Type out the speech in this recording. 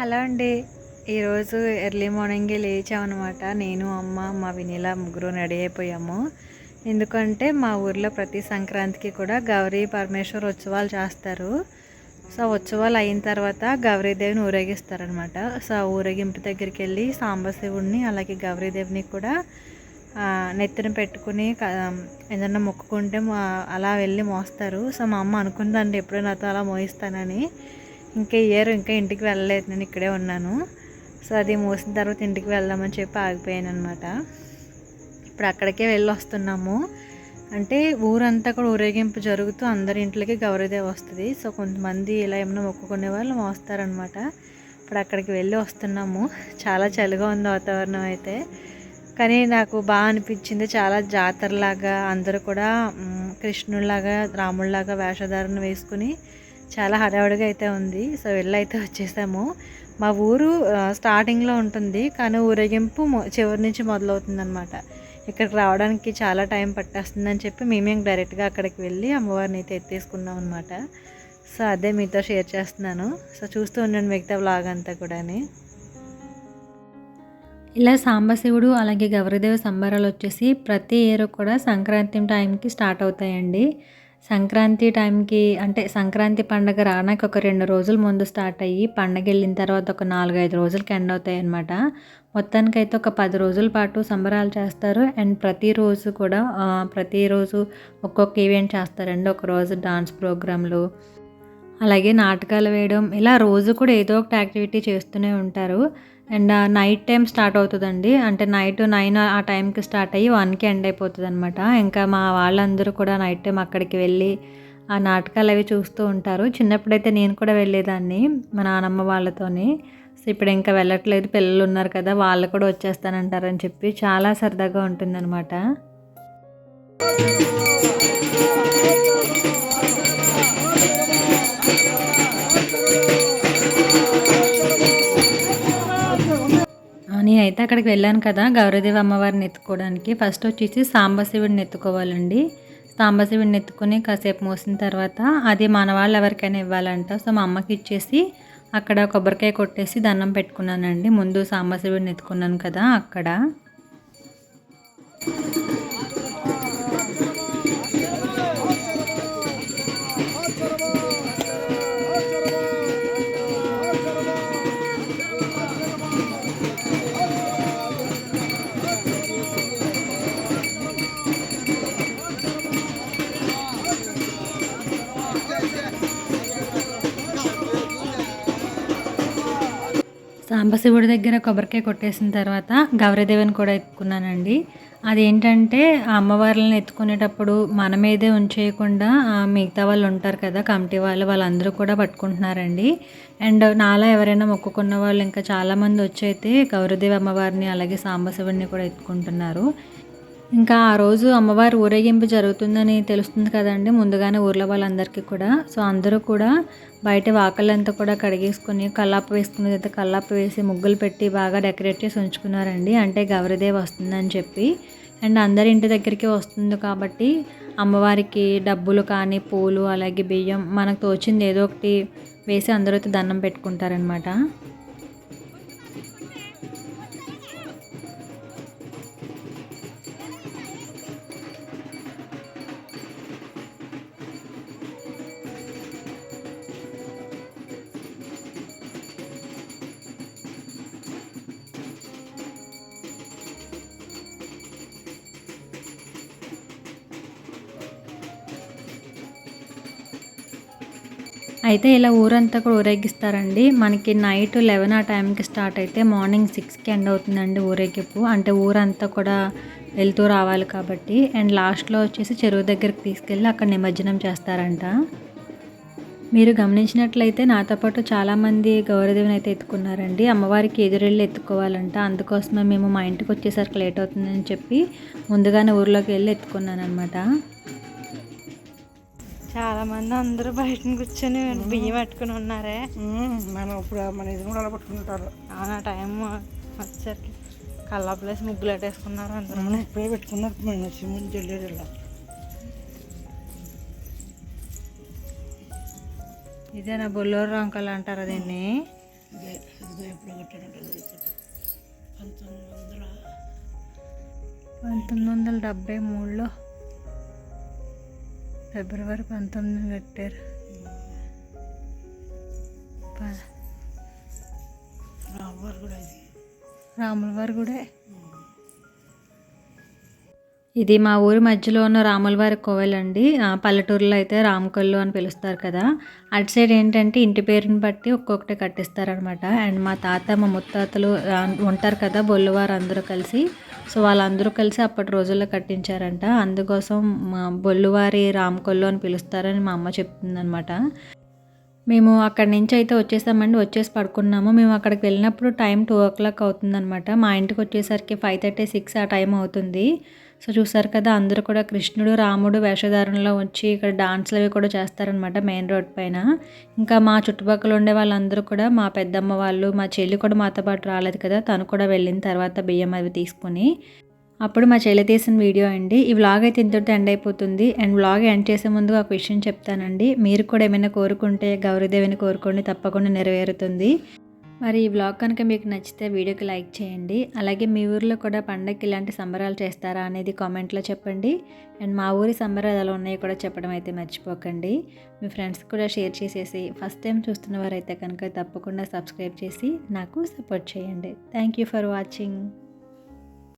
Hello అండి. ఈరోజు early మార్నింగే లేచామన్నమాట. నేను అమ్మ మా వినీల ముగ్గురు రెడీ అయిపోయాము. ఎందుకంటే మా ఊర్లో ప్రతి సంక్రాంతికి కూడా గౌరీ పరమేశ్వర్ ఉత్సవాలు చేస్తారు. సో ఉత్సవాలు అయిన తర్వాత గౌరీదేవిని ఊరేగిస్తారనమాట సో ఊరేగింపు దగ్గరికి వెళ్ళి సాంబశివుడిని అలాగే గౌరీదేవిని కూడా నెత్తిన పెట్టుకుని ఏదన్నా మొక్కుకుంటే అలా వెళ్ళి మోస్తారు. సో మా అమ్మ అనుకుందండి ఎప్పుడూ నాతో అలా మోయిస్తానని. ఇంకా ఇయర్ ఇంకా ఇంటికి వెళ్ళలేదు నేను ఇక్కడే ఉన్నాను. సో అది మోసిన తర్వాత ఇంటికి వెళ్దామని చెప్పి ఆగిపోయాను అనమాట ఇప్పుడు అక్కడికే వెళ్ళి వస్తున్నాము. అంటే ఊరంతా కూడా ఊరేగింపు జరుగుతూ అందరి ఇంట్లోకి గౌరీదేవి వస్తుంది. సో కొంతమంది ఇలా ఏమైనా మొక్కుకునే వాళ్ళు మోస్తారనమాట ఇప్పుడు అక్కడికి వెళ్ళి వస్తున్నాము. చాలా చలిగా ఉంది వాతావరణం అయితే. కానీ నాకు బాగా అనిపించింది చాలా జాతరలాగా అందరూ కూడా కృష్ణుడిలాగా రాముడిలాగా వేషధారణ వేసుకుని చాలా హడావుడిగా అయితే ఉంది. సో వెళ్ళైతే వచ్చేసాము. మా ఊరు స్టార్టింగ్లో ఉంటుంది. కానీ ఊరేగింపు మొ- చివరి నుంచి మొదలవుతుంది అనమాట ఇక్కడికి రావడానికి చాలా టైం పట్టేస్తుందని చెప్పి మేమే డైరెక్ట్గా అక్కడికి వెళ్ళి అమ్మవారిని అయితే ఎత్తేసుకున్నాం అనమాట సో అదే మీతో షేర్ చేస్తున్నాను. సో చూస్తూ ఉండండి మిగతా వ్లాగ్ అంతా కూడాని. ఇలా సాంబశివుడు అలాగే గౌరీదేవి సంబరాలు వచ్చేసి ప్రతి ఇయర్ కూడా సంక్రాంతి టైంకి స్టార్ట్ అవుతాయండి. సంక్రాంతి టైంకి అంటే సంక్రాంతి పండగ రావడానికి ఒక రెండు రోజుల ముందు స్టార్ట్ అయ్యి పండగ వెళ్ళిన తర్వాత ఒక నాలుగైదు రోజులకి ఎండ్ అవుతాయి అన్నమాట మొత్తానికైతే ఒక పది రోజుల పాటు సంబరాలు చేస్తారు. అండ్ ప్రతిరోజు కూడా ప్రతిరోజు ఒక్కొక్క ఈవెంట్ చేస్తారండి ఒకరోజు డాన్స్ ప్రోగ్రాంలు అలాగే నాటకాలు వేయడం ఇలా రోజు కూడా ఏదో ఒకటి యాక్టివిటీ చేస్తూనే ఉంటారు. అండ్ నైట్ టైం స్టార్ట్ అవుతుందండి. అంటే నైట్ నైన్ ఆ టైంకి స్టార్ట్ అయ్యి వన్కి ఎండ్ అయిపోతుంది అనమాట ఇంకా మా వాళ్ళందరూ కూడా నైట్ టైం అక్కడికి వెళ్ళి ఆ నాటకాలు అవి చూస్తూ ఉంటారు. చిన్నప్పుడైతే నేను కూడా వెళ్ళేదాన్ని మా నానమ్మ వాళ్ళతోని. సో ఇప్పుడు ఇంకా వెళ్ళట్లేదు పిల్లలు ఉన్నారు కదా వాళ్ళు కూడా వచ్చేస్తానంటారని చెప్పి చాలా సరదాగా ఉంటుందన్నమాట. నేనైతే అక్కడికి వెళ్ళాను కదా గౌరీదేవి అమ్మవారిని ఎత్తుకోవడానికి. ఫస్ట్ వచ్చేసి సాంబశివుడిని ఎత్తుకోవాలండి. సాంబశివుడిని ఎత్తుకుని కాసేపు మోసిన తర్వాత అది మన వాళ్ళు ఎవరికైనా ఇవ్వాలంట. సో మా అమ్మకి ఇచ్చేసి అక్కడ కొబ్బరికాయ కొట్టేసి దండం పెట్టుకున్నానండి. ముందు సాంబశివుడిని ఎత్తుకున్నాను కదా అక్కడ. సాంబశివుడి దగ్గర కొబ్బరికాయ కొట్టేసిన తర్వాత గౌరీదేవిని కూడా ఎత్తుకున్నానండి. అదేంటంటే ఆ అమ్మవార్లను ఎత్తుకునేటప్పుడు మన మీదే ఉంచేయకుండా మిగతా వాళ్ళు ఉంటారు కదా కమిటీ వాళ్ళు వాళ్ళందరూ కూడా పట్టుకుంటున్నారండి. అండ్ నాలా ఎవరైనా మొక్కుకున్న వాళ్ళు ఇంకా చాలామంది వచ్చి అయితే గౌరీదేవి అమ్మవారిని అలాగే సాంబశివుడిని కూడా ఎత్తుకుంటున్నారు. ఇంకా ఆ రోజు అమ్మవారి ఊరేగింపు జరుగుతుందని తెలుస్తుంది కదండి ముందుగానే ఊర్లో వాళ్ళందరికీ కూడా. సో అందరూ కూడా బయట వాకళ్ళంతా కూడా కడిగేసుకుని కల్లాపు వేసుకునేది అయితే కల్లాపు వేసి ముగ్గులు పెట్టి బాగా డెకరేట్ చేసి ఉంచుకున్నారండి. అంటే గౌరీదేవి వస్తుందని చెప్పి. అండ్ అందరి ఇంటి దగ్గరికి వస్తుంది కాబట్టి అమ్మవారికి డబ్బులు కానీ పూలు అలాగే బియ్యం మనకు తోచింది ఏదో ఒకటి వేసి అందరూ అయితే దండం పెట్టుకుంటారనమాట అయితే ఇలా ఊరంతా కూడా ఊరేగిస్తారండి. మనకి నైట్ లెవెన్ ఆ టైంకి స్టార్ట్ అయితే మార్నింగ్ సిక్స్కి ఎండ్ అవుతుందండి ఊరేగింపు. అంటే ఊరంతా కూడా వెళ్తూ రావాలి కాబట్టి. అండ్ లాస్ట్లో వచ్చేసి చెరువు దగ్గరికి తీసుకెళ్ళి అక్కడ నిమజ్జనం చేస్తారంట. మీరు గమనించినట్లయితే నాతో పాటు చాలామంది గౌరదేవిని అయితే ఎత్తుకున్నారండి. అమ్మవారికి ఎదురెళ్ళి ఎత్తుకోవాలంట. అందుకోసమే మేము మా ఇంటికి వచ్చేసరికి లేట్ అవుతుందని చెప్పి ముందుగానే ఊర్లోకి వెళ్ళి ఎత్తుకున్నాను అనమాట చాలా మంది అందరూ బయట కూర్చొని బియ్యం పెట్టుకుని ఉన్నారే. మనం ఇప్పుడు మన ఇది కూడా అలా పట్టుకుంటారు అవునా టైం వచ్చేసరికి కల్లాపులేసి ముగ్గులు పెట్టేసుకున్నారు అందరూ. మనం ఇప్పుడే పెట్టుకున్నారు. మన సిమెంట్ జల్లేరు ఇలా. ఇదేనా బొల్లోరు రంకలు అంటారు దీన్ని? పంతొమ్మిది వందల డెబ్బై మూడులో ఫిబ్రవరి పంతొమ్మిది కట్టారు. ప- కూడా ఇది గుడే. ఇది మా ఊరి మధ్యలో ఉన్న రాములవారి కోవెల్ అండి పల్లెటూరులో అయితే రామకొల్లు అని పిలుస్తారు కదా. అటు సైడ్ ఏంటంటే ఇంటి పేరుని బట్టి ఒక్కొక్కటి కట్టిస్తారనమాట అండ్ మా తాత మా ముత్తాతలు ఉంటారు కదా బొల్లువారు అందరూ కలిసి. సో వాళ్ళందరూ కలిసి అప్పటి రోజుల్లో కట్టించారంట. అందుకోసం మా బొల్లువారి రామకొల్లు అని పిలుస్తారని మా అమ్మ చెప్తుందనమాట మేము అక్కడి నుంచి అయితే వచ్చేసామండి. వచ్చేసి పడుకున్నాము. మేము అక్కడికి వెళ్ళినప్పుడు టైం టూ ఓ క్లాక్ అవుతుందనమాట మా ఇంటికి వచ్చేసరికి ఫైవ్ థర్టీ సిక్స్ ఆ టైం అవుతుంది. సో చూసారు కదా అందరూ కూడా కృష్ణుడు రాముడు వేషధారణలో వచ్చి ఇక్కడ డాన్స్లు అవి కూడా చేస్తారనమాట మెయిన్ రోడ్ పైన. ఇంకా మా చుట్టుపక్కల ఉండే వాళ్ళందరూ కూడా మా పెద్దమ్మ వాళ్ళు మా చెల్లి కూడా మాతో పాటు రాలేదు కదా తను కూడా వెళ్ళిన తర్వాత బియ్యం అవి తీసుకొని. అప్పుడు మా చెల్లి తీసిన వీడియో అండి. ఈ వ్లాగ్ అయితే ఇంతటితో ఎండ్ అయిపోతుంది. అండ్ వ్లాగ్ ఎండ్ చేసే ముందు ఒక విషయం చెప్తానండి. మీరు కూడా ఏమైనా కోరుకుంటే గౌరీదేవిని కోరుకోండి తప్పకుండా నెరవేరుతుంది. మరి ఈ వ్లాగ్ కనుక మీకు నచ్చితే వీడియోకి లైక్ చేయండి. అలాగే మీ ఊర్లో కూడా పండగకి ఇలాంటి సంబరాలు చేస్తారా అనేది కామెంట్లో చెప్పండి. అండ్ మా ఊరి సంబరాలు ఎలా ఉన్నాయో కూడా చెప్పడం అయితే మర్చిపోకండి. మీ ఫ్రెండ్స్ కూడా షేర్ చేసేసి ఫస్ట్ టైం చూస్తున్న వారైతే కనుక తప్పకుండా సబ్స్క్రైబ్ చేసి నాకు సపోర్ట్ చేయండి. Thank you for watching.